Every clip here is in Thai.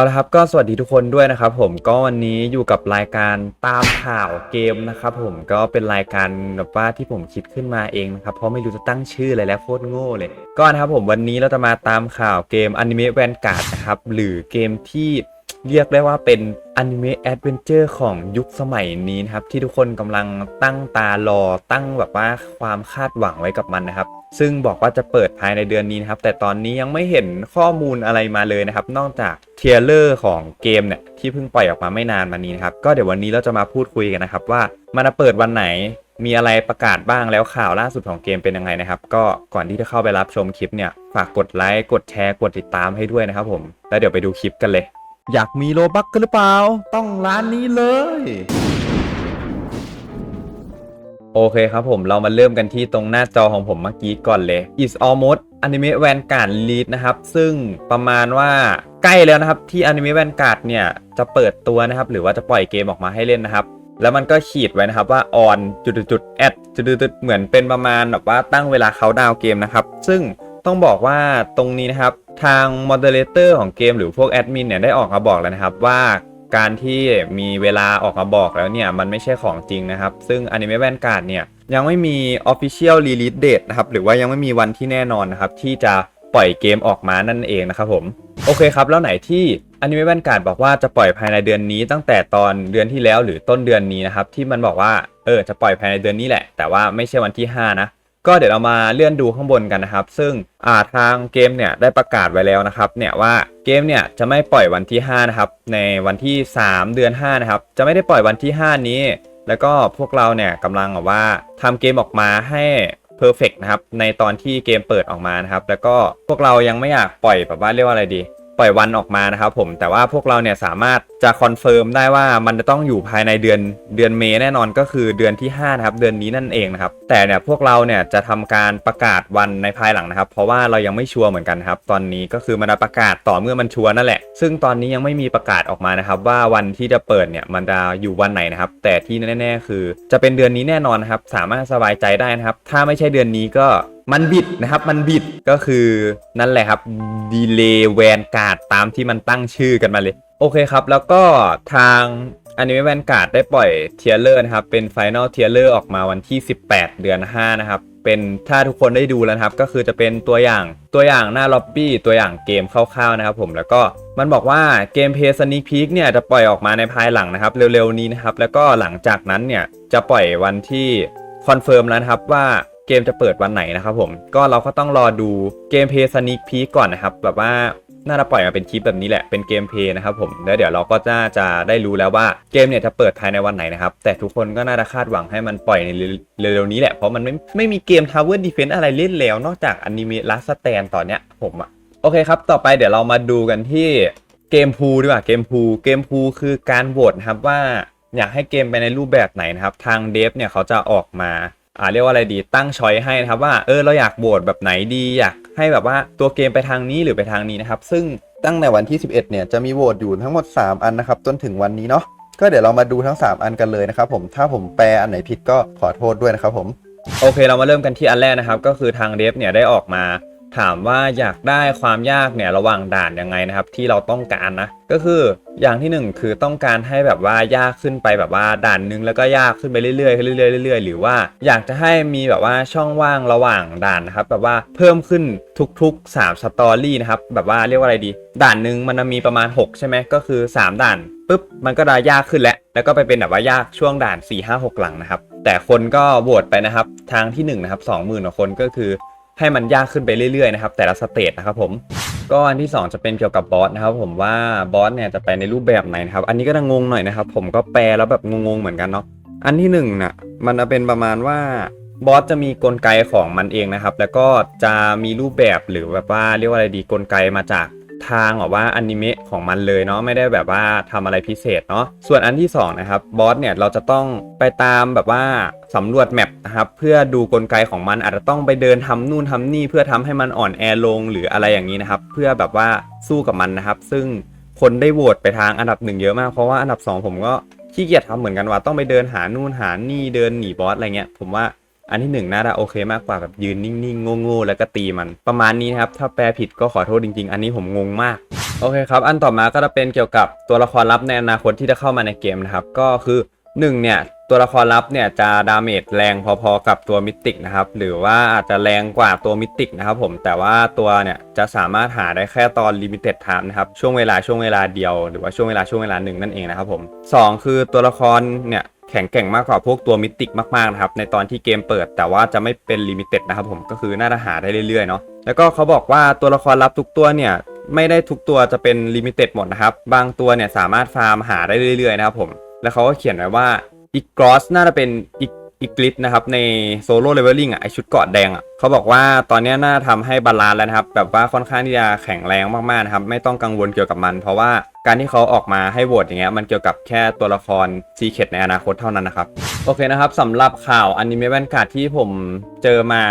เอาละครับก็สวัสดีทุกคนด้วยนะครับผมก็วันนี้อยู่กับรายการตามข่าวเกมนะครับผมก็เป็นรายการแบบว่าที่ผมคิดขึ้นมาเองนะครับเพราะไม่รู้จะตั้งชื่ออะไรแล้วโคตรโง่เลย ก็นะครับผมวันนี้เราจะมาตามข่าวเกมอนิเมะแวนการ์ดนะครับหรือเกมที่เรียกได้ว่าเป็นอนิเมะแอดเวนเจอร์ของยุคสมัยนี้นะครับที่ทุกคนกำลังตั้งตารอตั้งแบบว่าความคาดหวังไว้กับมันนะครับ ซึ่งบอกว่าจะเปิดภายในเดือนนี้นะครับ แต่ตอนนี้ยังไม่เห็นข้อมูลอะไรมาเลยนะครับ นอกจากเทเลอร์ของเกมเนี่ยที่เพิ่งปล่อยออกมาไม่นานมานี้นะครับ ก็เดี๋ยววันนี้เราจะมาพูดคุยกันนะครับ ว่ามันจะเปิดวันไหนมีอะไรประกาศบ้างแล้วข่าวล่าสุดของเกมเป็นยังไงนะครับ ก็ก่อนที่จะเข้าไปรับชมคลิปเนี่ยฝากกดไลค์กดแชร์กดติดตามให้ด้วยนะครับผมแล้วเดี๋ยวไปดูคลิปกันเลย อยากมีโลบักกันหรือเปล่า ต้องร้านนี้เลย โอเคครับผมเรามาเริ่มกันที่ตรงหน้าจอของผมเมื่อกี้ก่อนเลย is almost anime vanguard lead นะครับ ซึ่งประมาณว่าใกล้แล้วนะครับ ที่ anime vanguard เนี่ย จะเปิดตัวนะครับ หรือว่าจะปล่อยเกมออกมาให้เล่นนะครับ แล้วมันก็ขีดไว้นะครับว่า on จุดจุดแอดจุดจุดเหมือนเป็นประมาณแบบว่าตั้งเวลาเขาดาวเกมนะครับ ซึ่งต้องบอกว่าตรงนี้นะครับ ทาง moderator ของเกมหรือพวกแอดมินเนี่ยได้ออกมาบอกแล้วนะครับว่า การที่มีเวลาออกมาบอกแล้วเนี่ย มันไม่ใช่ของจริงนะครับ ซึ่ง Anime Vanguard เนี่ย ยังไม่มี Official Release Date นะครับ หรือว่ายังไม่มีวันที่แน่นอนนะครับ ที่จะปล่อยเกมออกมานั่นเองนะครับผม โอเคครับ แล้วไหนที่ Anime Vanguard บอกว่าจะปล่อยภายในเดือนนี้ตั้งแต่ตอนเดือนที่แล้วหรือต้นเดือนนี้นะครับที่มันบอกว่าเออจะปล่อยภายในเดือนนี้แหละ แต่ว่าไม่ใช่วันที่ 5 นะ ก็เดี๋ยวเรามาเลื่อนดูข้างบนกันนะครับ ซึ่งอ่าทางเกมเนี่ยได้ประกาศไว้แล้วนะครับ เนี่ยว่าเกมเนี่ยจะไม่ปล่อยวันที่ 5 นะครับ ในวันที่ 3 เดือน 5 นะครับ จะไม่ได้ปล่อยวันที่ 5 นี้ แล้วก็พวกเราเนี่ยกำลังแบบว่าทำเกมออกมาให้ perfect นะครับ ในตอนที่เกมเปิดออกมานะครับ แล้วก็พวกเรายังไม่อยากปล่อยแบบว่าเรียกว่าอะไรดี ปล่อยวันออกมานะครับ ผม แต่ว่าพวกเราเนี่ยสามารถ จะคอนเฟิร์มได้ว่ามันจะต้องอยู่ภายในเดือนเดือนเมษแน่นอนก็คือเดือนที่5นะครับเดือนนี้นั่นเองนะครับแต่เนี่ยพวกเราเนี่ยจะทำการประกาศวันในภายหลังนะครับ เพราะว่าเรายังไม่ชัวร์เหมือนกันครับตอนนี้ก็คือมันจะประกาศต่อเมื่อมันชัวร์นั่นแหละ ซึ่งตอนนี้ยังไม่มีประกาศออกมานะครับ ว่าวันที่จะเปิดเนี่ยมันจะอยู่วันไหนนะครับ แต่ที่แน่ๆ คือ จะเป็นเดือนนี้แน่นอนนะครับสามารถสบายใจได้นะครับ ถ้าไม่ใช่เดือนนี้ก็มันบิดนะครับมันบิดก็คือนั่นแหละครับดีเลย์แวนการ์ดตามที่มันตั้งชื่อกันมาเลย โอเคครับ แล้วก็ทางอนิเมะแวนการ์ดได้ปล่อยเทียเลอร์นะครับ เป็นไฟนลเทียเลอร์ออกมาวันที่ 18 เดือน 5 นะครับ เป็นถ้าทุกคนได้ดูแล้วครับ ก็คือจะเป็นตัวอย่างตัวอย่างหน้าล็อบบี้ตัวอย่างเกมคร่าวๆนะครับผมแล้วก็มันบอกว่าเกมเพย์สนิคพีคเนี่ยจะปล่อยออกมาในภายหลังนะครับ เร็วๆนี้นะครับ แล้วก็หลังจากนั้นเนี่ยจะปล่อยวันที่คอนเฟิร์มแล้วนะครับว่าเกมจะเปิดวันไหนนะครับผมก็เราก็ต้องรอดูเกมเพย์สนิคพีก่อนนะครับแบบว่า น่าจะปล่อยมาเป็นคลิปแบบนี้แหละเป็นเกมเพย์นะครับผมแล้วเดี๋ยวเราก็น่าจะได้รู้แล้วว่าเกมเนี่ยจะเปิดภายในวันไหนนะครับแต่ทุกคนก็น่าจะคาดหวังให้มันปล่อยในเร็วๆนี้แหละเพราะมันไม่ไม่มีเกม Tower Defense อะไรเล่นแล้ว นอกจากอนิเมะลัสแตนตอนเนี้ยผมอะโอเคครับ ต่อไปเดี๋ยวเรามาดูกันที่เกมพูดีกว่าเกมพูเกมพูคือการโหวตนะครับว่าอยากให้เกมไปในรูปแบบไหนนะครับ ทางเดฟเนี่ยเขาจะออกมาอ่าเรียกว่าอะไรดีตั้งช้อยให้นะครับว่าเออเราอยากโหวตแบบไหนดีอยาก ให้แบบว่าตัวเกมไปทางนี้หรือไปทางนี้นะครับ ซึ่งตั้งแต่วันที่ 11 เนี่ยจะมีโหวตอยู่ทั้งหมด 3 อันนะครับ จนถึงวันนี้เนาะก็เดี๋ยวเรามาดูทั้ง 3 อันกันเลยนะครับผมถ้าผมแปลอันไหนผิดก็ขอโทษด้วยนะครับผมโอเค เรามาเริ่มกันที่อันแรกนะครับ ก็คือทางเดฟเนี่ยได้ออกมา ถามว่าอยากได้ความยากเนี่ยระหว่างด่านยังไงนะครับ ที่เราต้องการนะ ก็คืออย่างที่หนึ่งคือต้องการให้แบบว่ายากขึ้นไปแบบว่าด่านหนึงแล้วก็ยากขึ้นไปเรื่อยๆเรื่อยๆเรื่อยๆหรือว่าอยากจะให้มีแบบว่าช่องว่างระหว่างด่านนะครับ แบบว่าเพิ่มขึ้นทุกๆ3สตอรี่นะครับแบบว่าเรียกว่าอะไรดี ด่านหนึ่งมันมีประมาณ 6 ใช่ไหมก็คือ 3 ด่านปุ๊บมันก็ได้ยากขึ้นแล้วแล้วก็ไปเป็นแบบว่ายากช่วงด่าน 4 5 6 หลังนะครับแต่คนก็โหวตไปนะครับทางที่1นะครับ20,000กว่าคนก็คือ ให้มันยากขึ้นไปเรื่อยๆนะครับแต่ละสเตจนะครับผมก็อันที่ 2 จะเป็นเกี่ยวกับบอสนะครับผมว่าบอสเนี่ยจะไปในรูปแบบไหนนะครับอันนี้ก็จะงงหน่อยนะครับผมก็แปลแล้วแบบงงๆเหมือนกันเนาะอันที่1น่ะมันจะเป็นประมาณว่าบอสจะมีกลไกของมันเองนะครับ แล้วก็จะมีรูปแบบหรือแบบว่าเรียกว่าอะไรดีกลไกมาจาก ทางแบบว่าอนิเมะของมันเลยเนาะไม่ได้แบบว่าทำอะไรพิเศษเนาะส่วนอันที่สองนะครับบอสเนี่ยเราจะต้องไปตามแบบว่าสำรวจแมปนะครับเพื่อดูกลไกของมันอาจจะต้องไปเดินทำนู่นทำนี่ เพื่อทำให้มันอ่อนแอลงหรืออะไรอย่างนี้นะครับ เพื่อแบบว่าสู้กับมันนะครับ ซึ่งคนได้โหวตไปทางอันดับหนึ่งเยอะมากเพราะว่าอันดับสองผมก็ขี้เกียจทำเหมือนกันว่าต้องไปเดินหานู่นหานี่เดินหนีบอสอะไรเงี้ยผมว่า อันที่หนึ่งน่าจะโอเคมากกว่าแบบยืนนิ่งๆโง่ๆแล้วก็ตีมันประมาณนี้นะครับ ถ้าแปลผิดก็ขอโทษจริง ๆ อันนี้ผมงงมากโอเคครับ อันต่อมาก็จะเป็นเกี่ยวกับตัวละครลับในอนาคตที่จะเข้ามาในเกมนะครับ ก็คือหนึ่งเนี่ยตัวละครลับเนี่ยจะดาเมจแรงพอๆกับตัวมิติกนะครับ หรือว่าอาจจะแรงกว่าตัวมิติกนะครับผมแต่ว่าตัวเนี่ยจะสามารถหาได้แค่ตอนลิมิเต็ดไทม์นะครับช่วงเวลาช่วงเวลาเดียว หรือว่าช่วงเวลาช่วงเวลาหนึ่งนั่นเองนะครับผมสองคือตัวละครเนี่ย แข็งแกร่งมากกว่าพวกตัวมิติกมากๆนะครับในตอนที่เกมเปิด แต่ว่าจะไม่เป็นลิมิเต็ดนะครับผมก็คือน่าจะหาได้เรื่อยๆเนาะแล้วก็เขาบอกว่าตัวละครลับทุกตัวเนี่ยไม่ได้ทุกตัวจะเป็นลิมิเต็ดหมดนะครับ บางตัวเนี่ยสามารถฟาร์มหาได้เรื่อยๆนะครับผม แล้วเขาก็เขียนไว้ว่าอีกรอสน่าจะเป็นอีก อีกลิสนะครับในโซโล่เลเวลลิ่งอะไอชุดเกาะแดงอะเขาบอกว่าตอนนี้น่าทำให้บาลานซ์แล้วนะครับ แบบว่าค่อนข้างที่จะแข็งแรงมากๆนะครับ ไม่ต้องกังวลเกี่ยวกับมัน เพราะว่าการที่เขาออกมาให้โหวตอย่างเงี้ยมันเกี่ยวกับแค่ตัวละครซีเคดในอนาคตเท่านั้นนะครับ โอเคนะครับสำหรับข่าวอนิเมะแวนการ์ดที่ผมเจอมา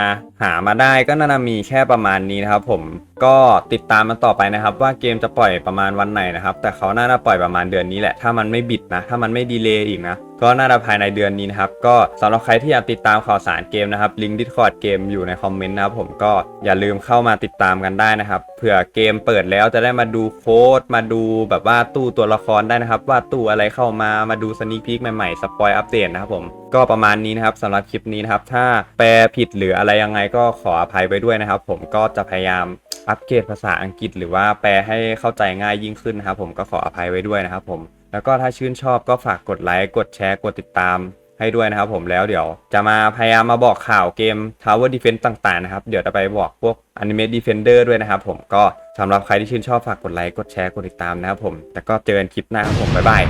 หามาได้ก็น่าจะมีแค่ประมาณนี้นะครับ ผมก็ติดตามมันต่อไปนะครับ ว่าเกมจะปล่อยประมาณวันไหนนะครับ แต่เขาน่าจะปล่อยประมาณเดือนนี้แหละถ้ามันไม่บิดนะ ถ้ามันไม่ดีเลย์อีกนะ ก็น่าจะภายในเดือนนี้นะครับก็สำหรับใครที่อยากติดตามข่าวสารเกมนะครับลิงก์ดิสคอร์ดเกมอยู่ในคอมเมนต์นะครับผมก็อย่าลืมเข้ามาติดตามกันได้นะครับเผื่อเกมเปิดแล้วจะได้มาดูโค้ดมาดูแบบว่าตู้ตัวละครได้นะครับ ว่าตู้อะไรเข้ามามาดูสนิคพีคใหม่ๆสปอยอัปเดตนะครับผมก็ประมาณนี้นะครับสำหรับคลิปนี้นะครับถ้าแปลผิดหรืออะไรยังไงก็ขออภัยไปด้วยนะครับ ผมก็จะพยายามอัปเกรดภาษาอังกฤษ หรือว่าแปลให้เข้าใจง่ายยิ่งขึ้นนะครับผมก็ขออภัยไว้ด้วยนะครับผม แล้วก็ถ้าชื่นชอบก็ฝากกดไลค์กดแชร์กดติดตามให้ด้วยนะครับผมแล้วเดี๋ยวจะมาพยายามมาบอกข่าวเกม Tower Defense ต่างๆนะครับ เดี๋ยวจะไปบอกพวก Anime Defender ด้วยนะครับผมก็สำหรับใครที่ชื่นชอบฝากกดไลค์กดแชร์กดติดตามนะครับผมแต่ก็เจอกันคลิปหน้าครับผมบ๊ายบาย